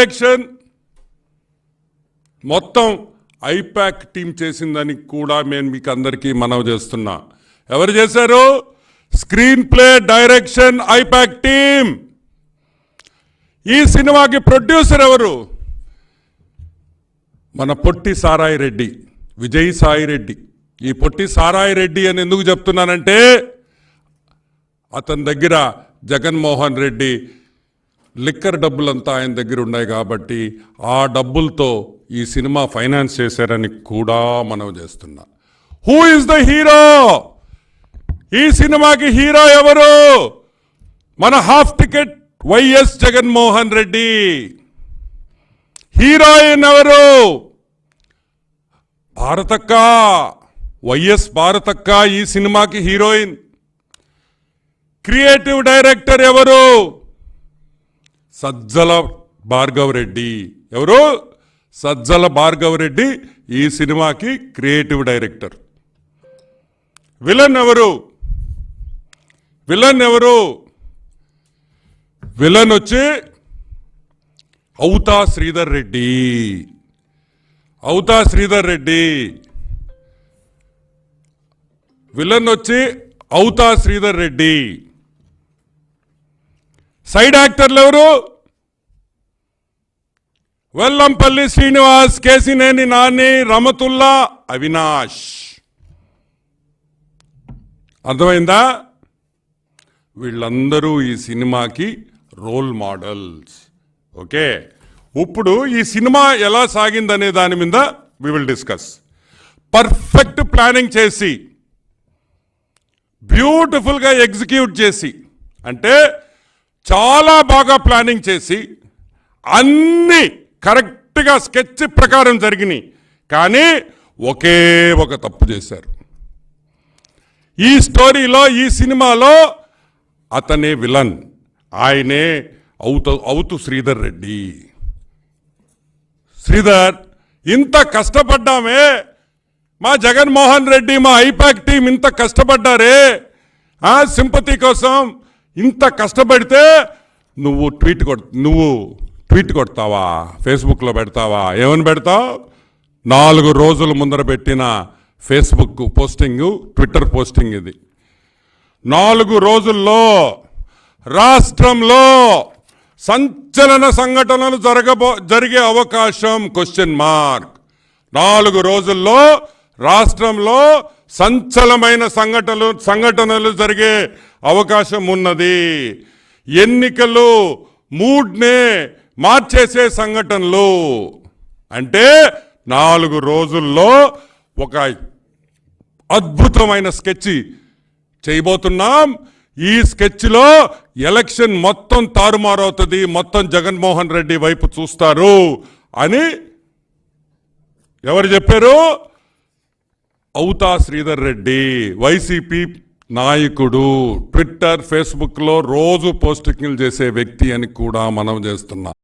Election మొత్తం I-PAC team చేసిందని కూడా నేను మీకు అందరికీ మనవి చేస్తున్నా. ఎవరు చేశారు? Screen play direction IPAC team ఈ సినిమాకి ప్రొడ్యూసర్ ఎవరు? మన పొట్టి సారాయి రెడ్డి విజయ్ సాయి రెడ్డి. ఈ పొట్టి సారాయి రెడ్డి అని ఎందుకు చెప్తున్నానంటే అతని దగ్గర జగన్మోహన్ రెడ్డి లిక్కర్ డబ్బులంతా ఆయన దగ్గర ఉన్నాయి కాబట్టి ఆ డబ్బులతో ఈ సినిమా ఫైనాన్స్ చేశారని కూడా మనం చేస్తున్నా. హూ ఇస్ ద హీరో ఈ సినిమాకి హీరో ఎవరు? మన half ticket Y S Jaganmohan Reddy. Heroine ఎవరు? భారతక్క. వైఎస్ భారతక్క ఈ సినిమాకి హీరోయిన్. క్రియేటివ్ డైరెక్టర్ ఎవరు? సజ్జల భార్గవరెడ్డి ఎవరు? సజ్జల భార్గవరెడ్డి ఈ సినిమాకి క్రియేటివ్ డైరెక్టర్. విలన్ ఎవరు? విలన్ ఎవరు? విలన్ వచ్చి అవుతా శ్రీధర్ రెడ్డి. అవుతా శ్రీధర్ రెడ్డి. విలన్ వచ్చి అవుతా శ్రీధర్ రెడ్డి. సైడ్ యాక్టర్లు ఎవరు? వెల్లంపల్లి శ్రీనివాస్ కేసినేని నాని రమతుల్లా అవినాష్. అర్థమైందా? వీళ్ళందరూ ఈ సినిమాకి రోల్ మోడల్స్. ఓకే? ఇప్పుడు ఈ సినిమా ఎలా సాగిందనే దాని మీద we will discuss perfect planning చేసి బ్యూటిఫుల్గా ఎగ్జిక్యూట్ చేసి అంటే చాలా బాగా ప్లానింగ్ చేసి అన్ని కరెక్ట్గా స్కెచ్ ప్రకారం జరిగినాయి. కానీ ఒకే ఒక తప్పు చేశారు. ఈ స్టోరీలో ఈ సినిమాలో అతనే విలన్. ఆయనే అవుతు అవుతు శ్రీధర్ రెడ్డి. శ్రీధర్ ఇంత కష్టపడ్డామే. మా జగన్మోహన్ రెడ్డి మా ఐపాక్ టీం ఇంత కష్టపడ్డారే. సింపతి కోసం ఇంత కష్టపడితే నువ్వు ట్వీట్ కొడు నువ్వు ట్వీట్ కొడతావా? ఫేస్బుక్లో పెడతావా? ఏమని పెడతావు? నాలుగు రోజుల ముందర పెట్టిన ఫేస్బుక్ పోస్టింగ్ ట్విట్టర్ పోస్టింగ్ ఇది. నాలుగు రోజుల్లో రాష్ట్రంలో సంచలన సంఘటనలు జరగబో జరిగే అవకాశం క్వశ్చన్ మార్క్ నాలుగు రోజుల్లో రాష్ట్రంలో సంచలమైన సంఘటనలు సంఘటనలు జరిగే అవకాశం ఉన్నది ఎన్నికలు మూడ్నే మార్చేసే సంఘటనలు. అంటే నాలుగు రోజుల్లో ఒక అద్భుతమైన స్కెచ్ చేయబోతున్నాం. ఈ స్కెచ్లో ఎలక్షన్ మొత్తం తారుమారవుతుంది మొత్తం జగన్మోహన్ రెడ్డి వైపు చూస్తారు అని ఎవరు చెప్పారు? అవుతా శ్రీధర్ రెడ్డి వైసీపీ నాయకుడు. ట్విట్టర్ ఫేస్బుక్లో రోజు పోస్టింగ్లు చేసే వ్యక్తి అని కూడా మనం చేస్తున్నాం.